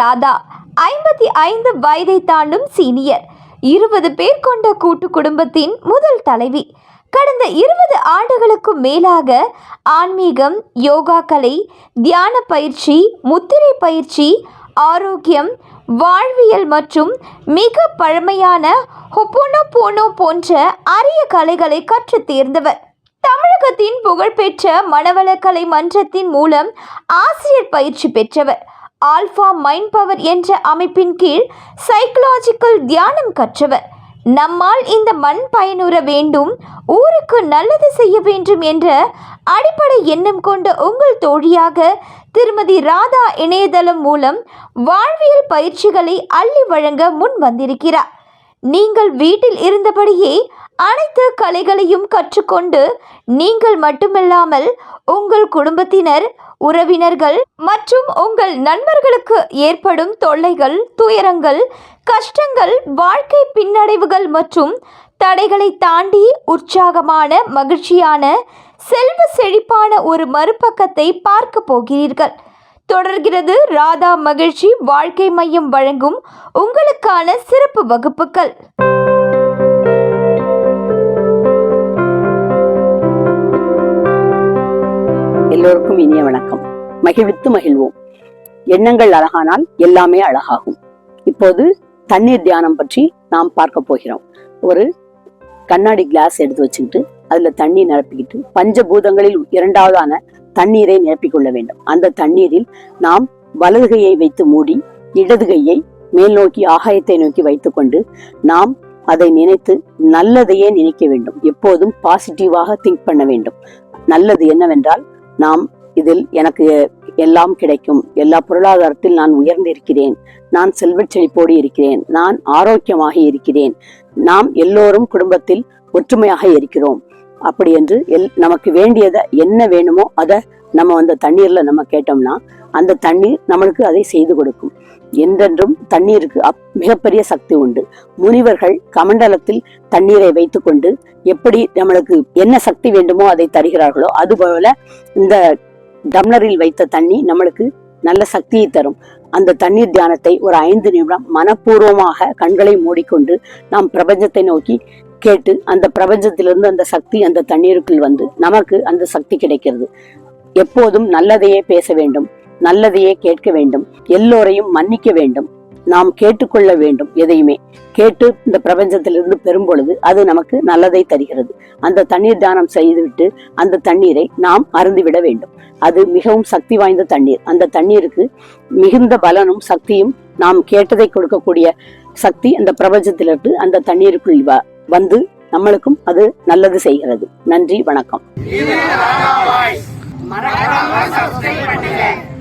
ராதா ஐம்பத்தி ஐந்து வயதை தாண்டும் சீனியர். இருபது பேர் கொண்ட கூட்டு குடும்பத்தின் முதல் தலைவி. கடந்த இருபது ஆண்டுகளுக்கும் மேலாக ஆன்மீகம் யோகா கலை தியான பயிற்சி முத்திரை பயிற்சி ஆரோக்கியம் வாழ்வியல் மற்றும் மிக பழமையான ஹொப்போனோ போனோ போன்ற அரிய கலைகளை கற்றுத் தேர்ந்தவர். தமிழகத்தின் புகழ்பெற்ற மனவளக்கலை மன்றத்தின் மூலம் ஆசிரியர் பயிற்சி பெற்றவர். ஆல்ஃபா மைண்ட் பவர் என்ற அமைப்பின் கீழ் சைக்கலாஜிக்கல் தியானம் கற்றவர். நம்மால் இந்த மண் பயனுற வேண்டும் ஊருக்கு நல்லது செய்ய வேண்டும் என்ற அடிப்படை எண்ணம் கொண்ட உங்கள் தோழியாக திருமதி ராதா இணையதளம் மூலம் வாழ்வியல் பயிற்சிகளை அள்ளி வழங்க முன் வந்திருக்கிறார். நீங்கள் வீட்டில் இருந்தபடியே அனைத்து கலைகளையும் கற்றுக்கொண்டு நீங்கள் மட்டுமில்லாமல் உங்கள் குடும்பத்தினர் உறவினர்கள் மற்றும் உங்கள் நண்பர்களுக்கு ஏற்படும் தொல்லைகள் துயரங்கள் கஷ்டங்கள் வாழ்க்கை பின்னடைவுகள் மற்றும் தடைகளை தாண்டி உற்சாகமான மகிழ்ச்சியான செல்வ செழிப்பான ஒரு மறுபக்கத்தை பார்க்க போகிறீர்கள். தொடர்கிறது. ராதா மகிழ்ச்சி வாழ்க்கை மையம் வழங்கும் உங்களுக்கான சிறப்பு வகுப்புகள். எல்லோருக்கும் இனிய வணக்கம். மகிழ்வித்து மகிழ்வோம். எண்ணங்கள் அழகானால் எல்லாமே அழகாகும். இப்போது தண்ணீர் தியானம் பற்றி நாம் பார்க்க போகிறோம். ஒரு கண்ணாடி கிளாஸ் எடுத்து வச்சுக்கிட்டு அதுல தண்ணி நிரப்பிக்கிட்டு பஞ்சபூதங்களில் இரண்டாவதான தண்ணீரை நிரப்பிக் கொள்ள வேண்டும். அந்த தண்ணீரில் நாம் வலது கையை வைத்து மூடி இடது கையை மேல் நோக்கி ஆகாயத்தை நோக்கி வைத்துக்கொண்டு நாம் அதை நினைத்து நல்லதையே நினைக்க வேண்டும். எப்போதும் பாசிட்டிவாக திங்க் பண்ண வேண்டும். நல்லது என்னவென்றால் நாம் இதில் எனக்கு எல்லாம் கிடைக்கும். எல்லா பொருளாதாரத்தில் நான் உயர்ந்திருக்கிறேன். நான் செல்வச் செழிப்போடு இருக்கிறேன். நான் ஆரோக்கியமாக இருக்கிறேன். நாம் எல்லோரும் குடும்பத்தில் ஒற்றுமையாக இருக்கிறோம். அப்படி என்று எல் நமக்கு வேண்டியதை என்ன வேணுமோ அதை நம்ம அந்த தண்ணீர்ல நம்ம கேட்டோம்னா அந்த தண்ணீர் நம்மளுக்கு அதை செய்து கொடுக்கும். என்றென்றும் தண்ணீருக்கு அப் மிகப்பெரிய சக்தி உண்டு. முனிவர்கள் கமண்டலத்தில் தண்ணீரை வைத்துக்கொண்டு எப்படி நம்மளுக்கு என்ன சக்தி வேண்டுமோ அதை தருகிறார்களோ அதுபோல இந்த டம்ளரில் வைத்த தண்ணி நம்மளுக்கு நல்ல சக்தியை தரும். அந்த தண்ணீர் தியானத்தை ஒரு ஐந்து நிமிடம் மனப்பூர்வமாக கண்களை மூடிக்கொண்டு நாம் பிரபஞ்சத்தை நோக்கி கேட்டு அந்த பிரபஞ்சத்திலிருந்து அந்த சக்தி அந்த தண்ணீருக்குள் வந்து நமக்கு அந்த சக்தி கிடைக்கிறது. எப்போதும் நல்லதையே பேச வேண்டும் நல்லதையே கேட்க வேண்டும் எல்லோரையும் மன்னிக்க வேண்டும். நாம் கேட்டுக்கொள்ள வேண்டும் எதையுமே. கேட்டு இந்த பிரபஞ்சத்திலிருந்து பெறும் பொழுது அது நமக்கு நல்லதை தருகிறது. அந்த தண்ணீர் தானம் செய்துவிட்டு அந்த தண்ணீரை நாம் அருந்துவிட வேண்டும். அது மிகவும் சக்தி வாய்ந்த தண்ணீர். அந்த தண்ணீருக்கு மிகுந்த பலனும் சக்தியும் நாம் கேட்டதை கொடுக்கக்கூடிய சக்தி அந்த பிரபஞ்சத்திலிருந்து அந்த தண்ணீருக்குள் வ- வந்து நம்மளுக்கும் அது நல்லது செய்கிறது. நன்றி வணக்கம். மறக்காம சப்ஸ்கிரைப் பண்ணுங்க.